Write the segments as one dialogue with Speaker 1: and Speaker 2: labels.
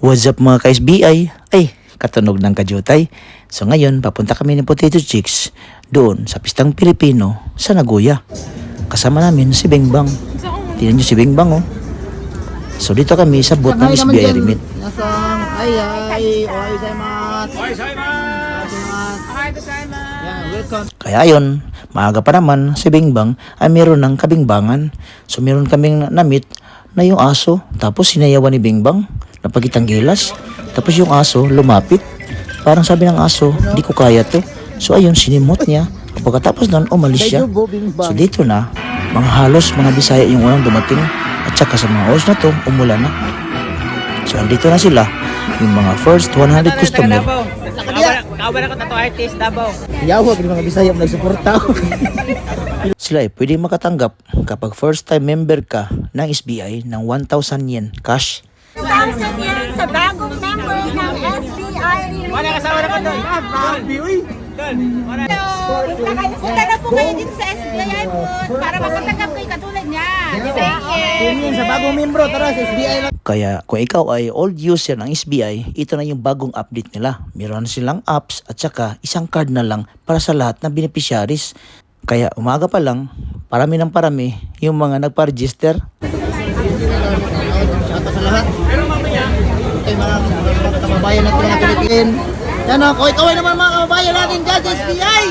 Speaker 1: What's up mga ka-SBI? Ay, katunog ng kajutay. So ngayon, papunta kami ng Potato Chicks doon sa Pistang Pilipino sa Nagoya. Kasama namin si Bengbang. Tingnan nyo si Bengbang oh. So dito kami sa booth ng SBI Remit.
Speaker 2: Nasang ay ay oy gozaimasu.
Speaker 1: Kaya ayun, maaga pa naman si Bengbang ay meron ng kabingbangan. So meron kaming namit na yung aso. Tapos sinayawan ni Bengbang, napagitang gilas. Tapos yung aso lumapit. Parang sabi ng aso, di ko kaya to. So ayun, sinimot niya. Pagkatapos nun, umalis siya. So dito na, mga halos mga Bisaya yung unang dumating. At saka sa mga oras na to, umulan na. So andito na sila, yung mga first 100 customer.
Speaker 3: Kawan ako tato artist Davao.
Speaker 2: Yawag ng mga Bisaya mo nagsuporta.
Speaker 1: Sila ay pwede makatanggap kapag first time member ka ng SBI ng 1,000 yen cash.
Speaker 4: 1,000 yan sa bagong member ng SBI.
Speaker 3: Wala kasama na ko doon.
Speaker 4: Punta kayo- Punta na po kayo dito sa SBI po para makatanggap kayo katulad niya.
Speaker 2: Yun sa bagong membro tara sa SBI lang.
Speaker 1: Kaya kung ikaw ay old user ng SBI, ito na yung bagong update nila. Meron silang apps at saka isang card na lang para sa lahat ng beneficiaries. Kaya umaga pa lang, parami ng parami yung mga nagpa-register.
Speaker 2: Shout out sa lahat. Okay mga mga kababayan natin mga Pilipin. Yan o, kaway kaway naman mga kababayan natin dyan sa SBI.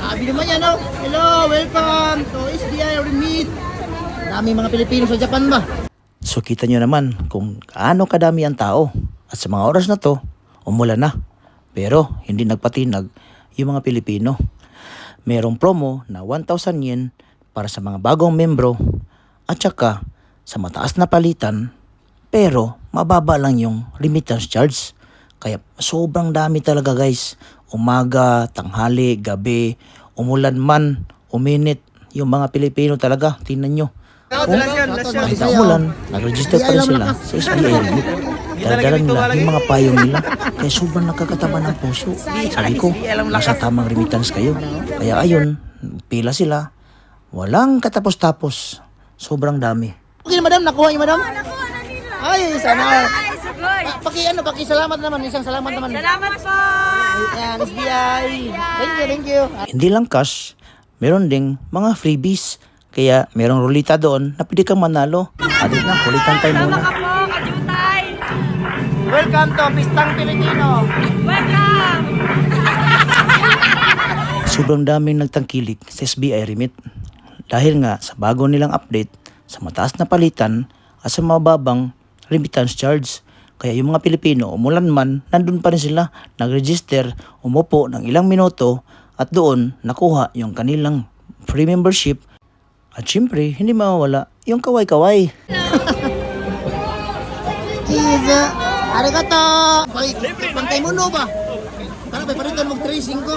Speaker 2: Sabi naman yan o. Hello, welcome to SBI Remit. Dami mga Pilipino sa Japan ba?
Speaker 1: So kita nyo naman kung kaano kadami ang tao. At sa mga oras na to, umulan na. Pero hindi nagpatinag yung mga Pilipino. Merong promo na 1,000 yen para sa mga bagong membro at saka sa mataas na palitan pero mababa lang yung remittance charge. Kaya sobrang dami talaga guys. Umaga, tanghali, gabi, umulan man, uminit, yung mga Pilipino talaga, tingnan nyo. Kahit na umulan, nag-register pa rin sila sa SBI Remit. Dala nila yung mga payong nila. Kaya sobrang nakakataba ng puso. Sabi ko, nasa tamang remittance kayo. Kaya ayun, pila sila. Walang katapos-tapos. Sobrang dami.
Speaker 2: Okay madam, nakuha niyo madam? Ay, sana.
Speaker 4: Ay, sugoy.
Speaker 2: Pa- Paki ano, paki salamat naman, isang salamat naman.
Speaker 4: Salamat po.
Speaker 2: Yan, SBI. Thank you, thank you.
Speaker 1: Hindi lang cash, meron ding mga freebies. Kaya merong rulita doon na pwede kang manalo. At na, kulitan tayo muna.
Speaker 4: ka po, kajutay.
Speaker 2: Welcome to Pistang Pilipino.
Speaker 4: Welcome.
Speaker 1: Sobrang daming nagtangkilik sa SBI Remit. Dahil nga sa bago nilang update, sa mataas na palitan at sa mababang remittance charge. Kaya yung mga Pilipino, umulan man, nandun pa rin sila, nag-register, umupo ng ilang minuto at doon nakuha yung kanilang free membership. At syempre, hindi mawawala yung kaway-kaway.
Speaker 2: Cheese. Arigato. Pay, pantay mo no ba? Para pa parito mag tracing ko.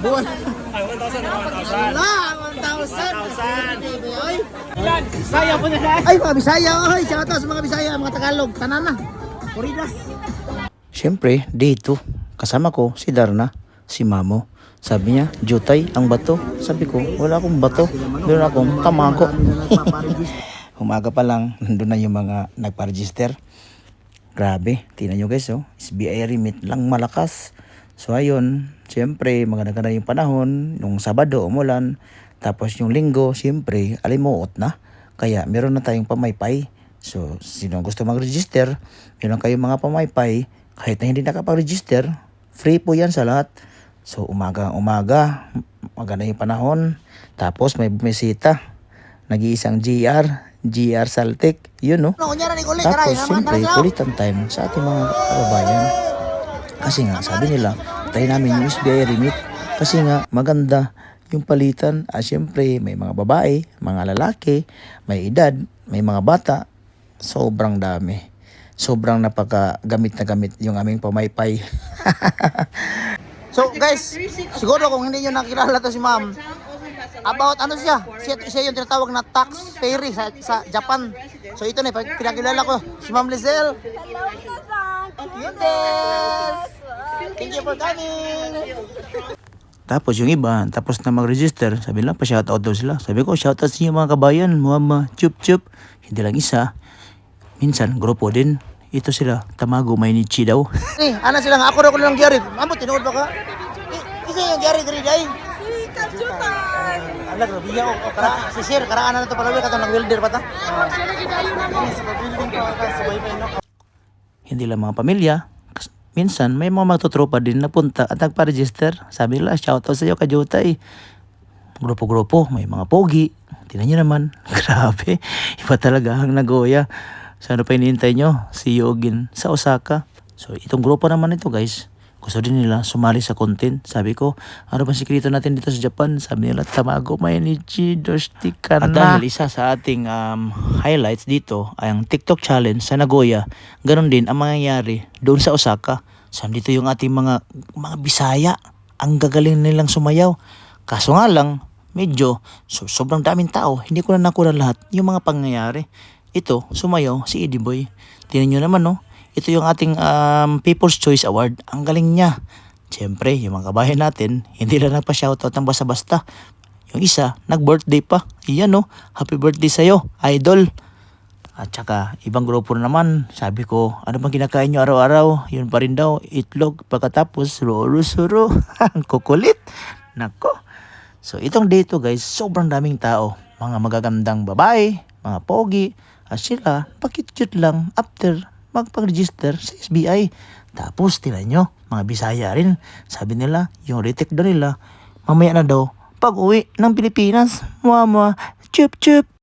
Speaker 2: Buwan. Wala, 1,000. Ay,
Speaker 3: Saya po na
Speaker 2: ay mga Bisaya, ay, shout out sa mga Bisaya, mga Tagalog, tanan na. Puridas.
Speaker 1: Syempre, dito, kasama ko si Darna, si Mamo. Sabi niya, Jutay, ang bato. Sabi ko, wala akong bato. Meron akong tamago. Umaga pa lang, nandun na yung mga nagpa-register. Grabe, tingnan nyo guys, oh. SBI Remit lang malakas. So ayun, syempre, maganda na yung panahon. Nung Sabado, umulan. Tapos yung linggo, syempre, alimuot na. Kaya meron na tayong pamaypay. So, sino gusto mag-register, meron kayong mga pamaypay. Kahit na hindi nakapag-register, free po yan sa lahat. So, umaga, umaga, maganda yung panahon. Tapos may bumisita. Nag-iisang GR, GR Saltic. Yun, no? Tapos, siyempre, kulitan time sa ating mga kababayan. Kasi nga, sabi nila, tayo namin yung SBI Remit. Kasi nga, maganda yung palitan. At siyempre, may mga babae, mga lalaki, may edad, may mga bata. Sobrang dami. Sobrang napaka-gamit na gamit yung aming pamaypay.
Speaker 2: So guys, siguro kung hindi nyo nakilala to si ma'am, about ano siya, siya, siya yung tinatawag na tax fairy sa, sa Japan. So ito na, pag- pinakilala ko, si Ma'am Lizelle.
Speaker 4: Hello, Minasang.
Speaker 2: Cutes! Thank you for coming!
Speaker 1: Tapos yung iba, tapos na mag-register, sabi lang, pa-shoutout daw sila. Sabi ko, shoutout sa inyo mga kabayan, mama, chup chup. Hindi lang isa. Minsan, grupo din. ito sila, Tamago Mainichi daw.
Speaker 2: Eh, ana sila nga ako ra ko lang gyari. Amo tinuod ba ka? Eh, Isa yung gyari diri day. Kajutan. Ala grabe ya o kara si Sir kara ana na to palawi katong nag-welder pa ta.
Speaker 1: Hindi lang mga pamilya, minsan may mga magtutropa din na punta at nagpa-register. Sabi nila, shoutout sa iyo Kajutay. Grupo-grupo, may mga pogi. Tingnan nyo naman, grabe. Iba talaga ang Nagoya. So ano pa hinihintay nyo? See you again sa Osaka. So itong grupo naman ito guys, gusto din nila sumali sa content. Sabi ko, ano ba sikreto natin dito sa Japan? Sabi nila, Tamago Mainichi, Doshti ka
Speaker 2: At
Speaker 1: na.
Speaker 2: dahil
Speaker 1: isa sa ating um, highlights dito ay ang TikTok challenge sa Nagoya. Ganon din ang mangyayari doon sa Osaka. So dito yung ating mga mga Bisaya. Ang gagaling nilang sumayaw. Kaso nga lang, medyo so, sobrang daming tao. Hindi ko na nakuha lahat yung mga pangyayari. Ito, sumayaw si Eddie Boy. Tingnan nyo naman no. Ito yung ating um, People's Choice Award. Ang galing niya. Siyempre, yung mga kabayan natin, hindi lang nagpa-shoutout ng basta-basta. Yung isa, nag-birthday pa. Iyan no, happy birthday sa'yo, idol. At saka, ibang grupo na naman, sabi ko, ano bang kinakain nyo araw-araw? Yun pa rin daw, itlog, pagkatapos, roro-suro. Ang kukulit. Nako. So, itong day to guys, sobrang daming tao. Mga magagandang babae, mga pogi, at sila, pakit-cute lang after magpag-register sa SBI. Tapos, tila nyo, mga Bisaya rin. Sabi nila, yung retake daw nila, mamaya na daw, pag uwi ng Pilipinas, mama, chup chup.